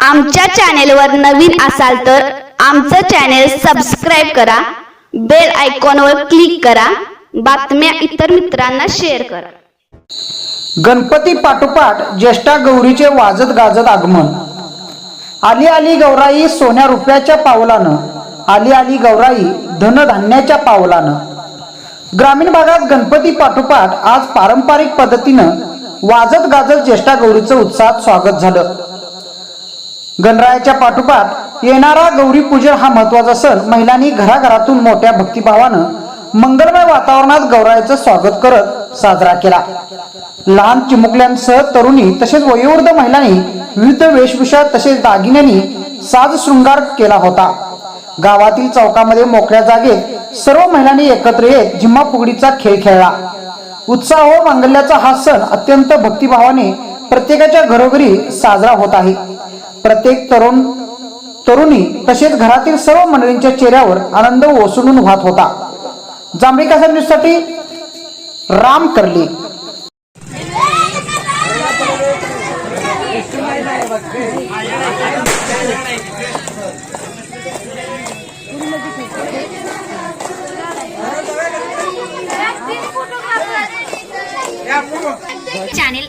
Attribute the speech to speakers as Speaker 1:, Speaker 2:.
Speaker 1: आमच्या चॅनेलवर नवीन असाल तर आमचं चॅनेल सबस्क्राईब करा बेल आयकॉनवर क्लिक करा बातम्या इतर मित्रांना शेअर करा.
Speaker 2: गणपती पाठोपाठ ज्येष्ठा गौरीचे वाजत गाजत आगमन. आली आली गौराई सोन्या रुपयाच्या पावलानं. आली आली गौराई धनधान्याच्या पावलानं. ग्रामीण भागात गणपती पाठोपाठ आज पारंपरिक पद्धतीनं वाजत गाजत ज्येष्ठा गौरीचं उत्साहात स्वागत झालं. गणरायाच्या पाठोपाठ येणारा गौरी पूजन हा महत्त्वाचा सण महिलांनी घराघरातून मोठ्या भक्तिभावानं मंगलमय वातावरणात गौरायाचं स्वागत करत साजरा केला. लहान चिमुकल्यांसह तरुणी तसेच वयोवृद्ध महिलांनी विविध वेशभूषा तसेच दागिन्यांनी साज शृंगार केला होता. गावातील चौकामध्ये मोकळ्या जागेत सर्व महिलांनी एकत्र येत जिम्मा फुगडीचा खेळ खेळला. उत्साह व मांगल्याचा हा सण अत्यंत भक्तिभावाने प्रत्येकाच्या घरोघरी साजरा होत आहे. प्रत्येक तरुण तरुणी तसेच घरातील सर्व मंडळींच्या चेहऱ्यावर आनंद ओसळून वाहत होता. जांभळी कासा न्यूजसाठी राम करली.
Speaker 3: चॅनेल